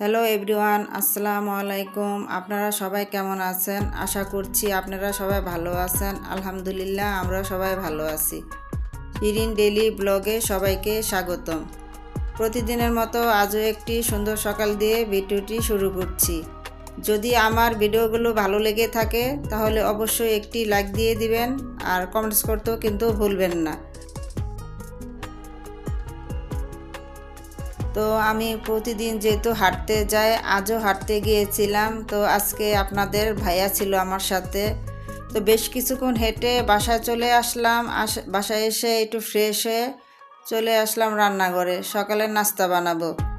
Hello everyone আসসালামু আলাইকুম আপনারা সবাই কেমন আছেন আশা করছি আপনারা সবাই ভালো আছেন আলহামদুলিল্লাহ আমরা সবাই ভালো আছি শিরিন ডেলি ব্লগে সবাইকে স্বাগতম। প্রতিদিনের মতো আজও একটি সুন্দর সকাল দিয়ে ভিডিওটি শুরু করছি যদি আমার ভিডিওগুলো ভালো লেগে থাকে তাহলে অবশ্যই একটি লাইক দিয়ে দিবেন আর কমেন্টস করতেও কিন্তু ভুলবেন না তো আমি প্রতিদিন যেহেতু হাঁটতে যাই, আজও হাঁটতে গিয়েছিলাম। তো আজকে আপনাদের ভাইয়া ছিল আমার সাথে। তো বেশ কিছুক্ষণ হেঁটে বাসায় চলে আসলাম। আস, বাসায় এসে একটু ফ্রেশ হয়ে চলে আসলাম রান্নাঘরে। সকালের নাস্তা বানাবো।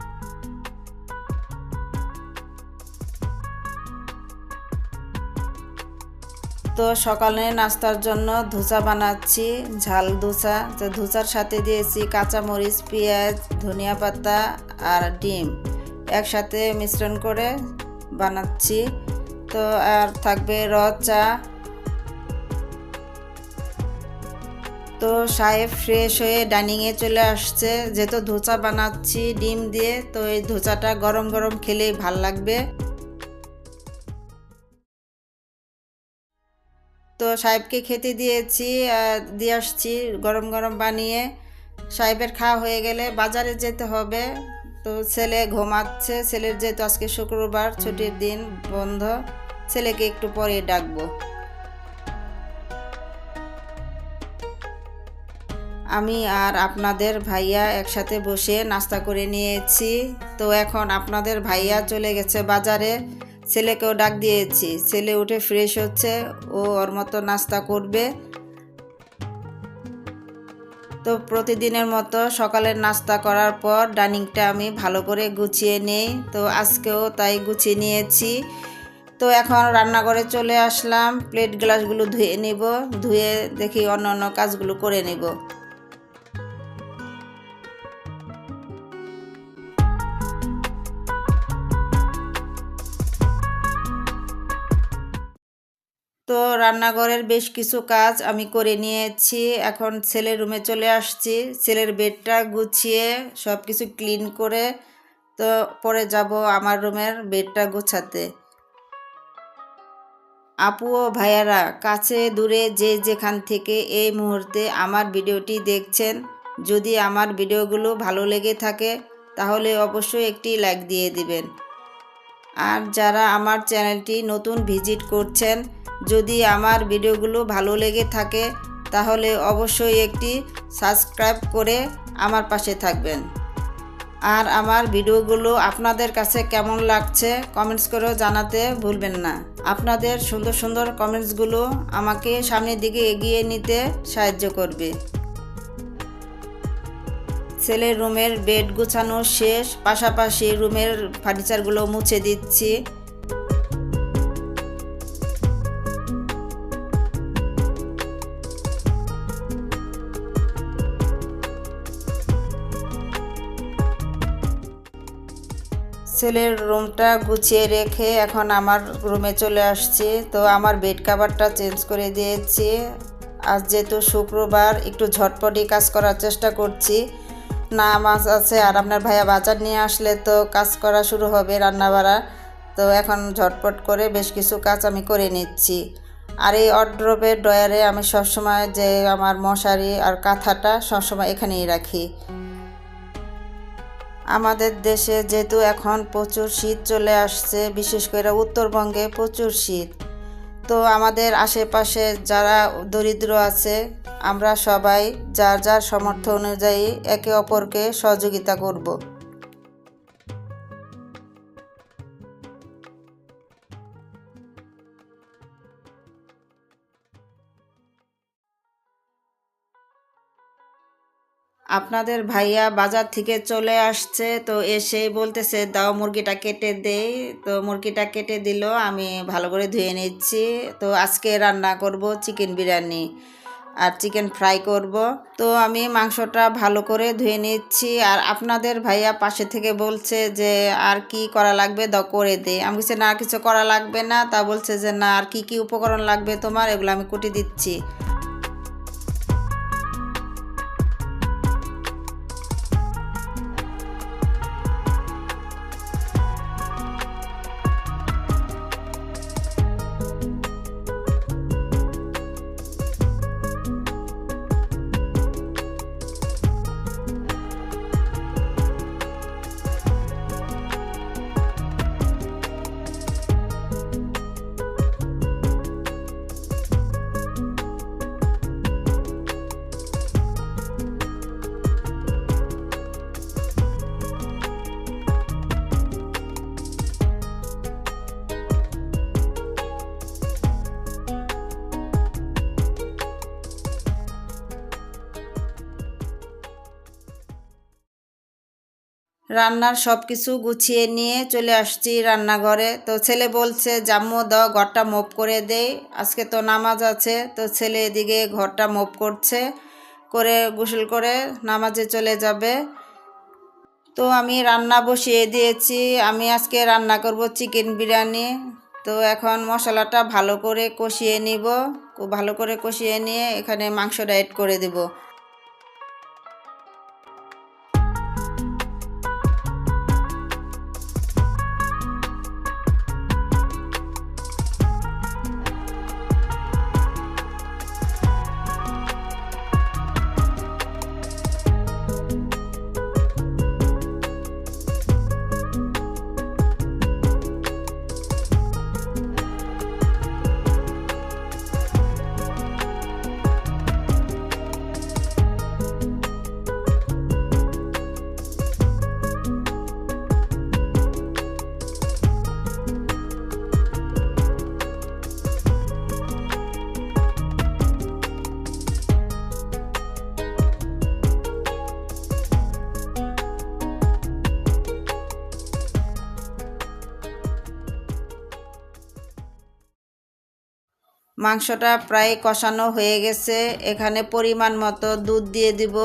তো সকালে নাস্তার জন্য ধোসা বানাচ্ছি, ঝাল ধোসা। তো ধোসার সাথে দিয়েছি কাঁচামরিচ, পেঁয়াজ, ধনিয়া পাতা আর ডিম। একসাথে মিশ্রণ করে বানাচ্ছি। তো আর থাকবে র চা। তো সাহেব ফ্রেশ হয়ে ডাইনিংয়ে চলে আসছে। যেহেতু ধোসা বানাচ্ছি, ডিম দিয়ে, তো এই ধোসাটা গরম গরম খেলেই ভালো লাগবে। তো সাহেবকে খেতে দিয়েছি দিয়ে আসছি গরম গরম বানিয়ে। সাহেবের খাওয়া হয়ে গেলে বাজারে যেতে হবে। তো ছেলে ঘুমাচ্ছে, ছেলের যেহেতু আজকে শুক্রবার, ছুটির দিন বন্ধ, ছেলেকে একটু পরে ডাকবো। আমি আর আপনাদের ভাইয়া একসাথে বসে নাস্তা করে নিয়েছি। তো এখন আপনাদের ভাইয়া চলে গেছে বাজারে। ছেলেকেও ডাক দিয়েছি। ছেলে উঠে ফ্রেশ হচ্ছে, ও ওর মতো নাস্তা করবে। তো প্রতিদিনের মতো সকালের নাস্তা করার পর ডাইনিংটা আমি ভালো করে গুছিয়ে নেই। তো আজকেও তাই গুছিয়ে নিয়েছি। তো এখন রান্নাঘরে চলে আসলাম প্লেট গ্লাসগুলো ধুয়ে নিব, ধুয়ে দেখি অন্য অন্য কাজগুলো করে নেব। তো রান্নাঘরের বেশ কিছু কাজ আমি করে নিয়েছি। এখন ছেলের রুমে চলে আসছি। ছেলের বেডটা গুছিয়ে সব কিছু ক্লিন করে তো পরে যাব আমার রুমের বেডটা গুছাতে। আপু ও ভাইয়ারা কাছে দূরে যে যেখান থেকে এই মুহূর্তে আমার ভিডিওটি দেখছেন, যদি আমার ভিডিওগুলো ভালো লেগে থাকে, তাহলে অবশ্যই একটি লাইক দিয়ে দিবেন। আর যারা আমার চ্যানেলটি নতুন ভিজিট করছেন, যদি আমার ভিডিওগুলো ভালো লেগে থাকে, তাহলে অবশ্যই একটি সাবস্ক্রাইব করে আমার পাশে থাকবেন। আর আমার ভিডিওগুলো আপনাদের কাছে কেমন লাগছে, কমেন্টস করেও জানাতে ভুলবেন না। আপনাদের সুন্দর সুন্দর কমেন্টসগুলো আমাকে সামনের দিকে এগিয়ে নিতে সাহায্য করবে। ছেলের রুমের বেড গুছানো শেষ, পাশাপাশি রুমের ফার্নিচারগুলো মুছে দিচ্ছি। ছেলের রুমটা গুছিয়ে রেখে এখন আমার রুমে চলে আসছি। তো আমার বেড কাভারটা চেঞ্জ করে দিয়েছি। আজ যেহেতু শুক্রবার, একটু ঝটপটি কাজ করার চেষ্টা করছি। না মাছ আছে আর আপনার ভাইয়া বাজার নিয়ে আসলে তো কাজ করা শুরু হবে রান্না বাড়া তো এখন ঝটপট করে বেশ কিছু কাজ আমি করে নিচ্ছি। আর এই অড্রপের ডয়ারে আমি সবসময় যে আমার মশারি আর কাঁথাটা সবসময় এখানেই রাখি। আমাদের দেশে যেহেতু এখন প্রচুর শীত চলে আসছে, বিশেষ করে উত্তরবঙ্গে প্রচুর শীত। তো আমাদের আশেপাশে যারা দরিদ্র আছে, আমরা সবাই যার যার সমর্থ অনুযায়ী একে অপরকে সহযোগিতা করব। আপনাদের ভাইয়া বাজার থেকে চলে আসছে, তো এসেই বলতেছে, দাও মুরগিটা কেটে দেই। তো মুরগিটা কেটে দিল, আমি ভালো করে ধুয়ে নিচ্ছি। তো আজকে রান্না করব চিকেন বিরিয়ানি আর চিকেন ফ্রাই করব। তো আমি মাংসটা ভালো করে ধুয়ে নিচ্ছি আর আপনাদের ভাইয়া পাশে থেকে বলছে যে, আর কি করা লাগবে? দাও করে দে। আমি বলছি, না, কিছু করা লাগবে না। তা বলছে যে, না, আর কি কি উপকরণ লাগবে তোমার? এগুলো আমি কুটি দিচ্ছি। রান্নার সব কিছু গুছিয়ে নিয়ে চলে আসছি রান্নাঘরে। তো ছেলে বলছে, জাম্মু দাও, ঘরটা মোপ করে দেই। আজকে তো নামাজ আছে। তো ছেলে এদিকে ঘরটা মোপ করছে, করে গোসল করে নামাজে চলে যাবে। তো আমি রান্না বসিয়ে দিয়েছি। আমি আজকে রান্না করব চিকেন বিরিয়ানি। তো এখন মশলাটা ভালো করে কষিয়ে নিব। ভালো করে কষিয়ে নিয়ে এখানে মাংসটা অ্যাড করে দেব। মাংসটা প্রায় কষানো হয়ে গেছে। এখানে পরিমাণ মতো দুধ দিয়ে দিব।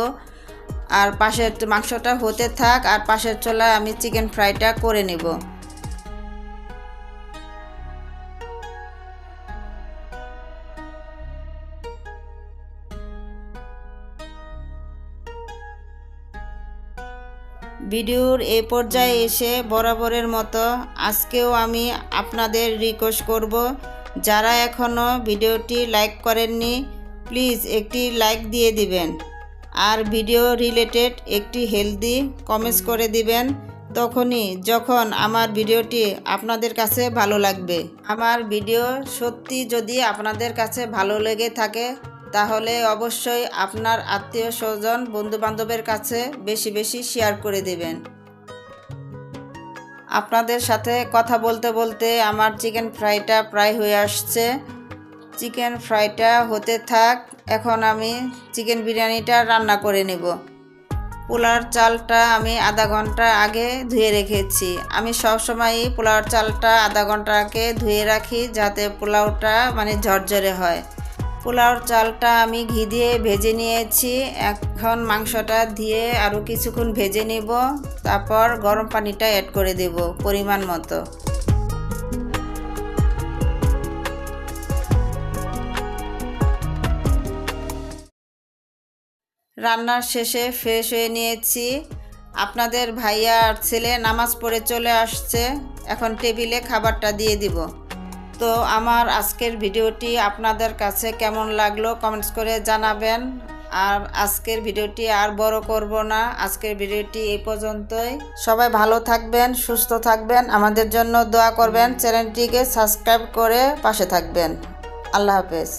আর পাশের মাংসটা হতে থাক, আর পাশের চোলা আমি চিকেন ফ্রাইটা করে নেব। ভিডিওর এই পর্যায়ে এসে বরাবরের মতো আজকেও আমি আপনাদের রিকোয়েস্ট করব যারা এখনও ভিডিওটি লাইক করেননি, প্লিজ একটি লাইক দিয়ে দিবেন। আর ভিডিও রিলেটেড একটি হেলদি কমেন্টস করে দিবেন তখনই যখন আমার ভিডিওটি আপনাদের কাছে ভালো লাগবে। আমার ভিডিও সত্যি যদি আপনাদের কাছে ভালো লেগে থাকে, তাহলে অবশ্যই আপনার আত্মীয় স্বজন, বন্ধুবান্ধবের কাছে বেশি বেশি শেয়ার করে দেবেন। আপনাদের সাথে কথা বলতে বলতে আমার চিকেন ফ্রাইটা প্রায় হয়ে আসছে। চিকেন ফ্রাইটা হতে থাক, এখন আমি চিকেন বিরিয়ানিটা রান্না করে নেব। পোলার চালটা আমি আধা ঘণ্টা আগে ধুয়ে রেখেছি। আমি সবসময়ই পোলাওর চালটা আধা ঘণ্টা আগে ধুয়ে রাখি যাতে পোলাওটা মানে ঝরঝরে হয়। পোলাওর চালটা আমি ঘি দিয়ে ভেজে নিয়েছি। এখন মাংসটা দিয়ে আরও কিছুক্ষণ ভেজে নিব। তারপর গরম পানিটা অ্যাড করে দেব পরিমাণ মতো। রান্নার শেষে ফ্রেশ হয়ে নিয়েছি। আপনাদের ভাইয়া আর ছেলে নামাজ পড়ে চলে আসছে। এখন টেবিলে খাবারটা দিয়ে দিব। তো আমার আজকের ভিডিওটি আপনাদের কাছে কেমন লাগল কমেন্টস করে জানাবেন। আর আজকের ভিডিওটি আর বড় করব না। আজকের ভিডিওটি এই পর্যন্তই। সবাই ভালো থাকবেন সুস্থ থাকবেন আমাদের জন্য দোয়া করবেন। চ্যানেলটিকে সাবস্ক্রাইব করে পাশে থাকবেন। আল্লাহ হাফেজ।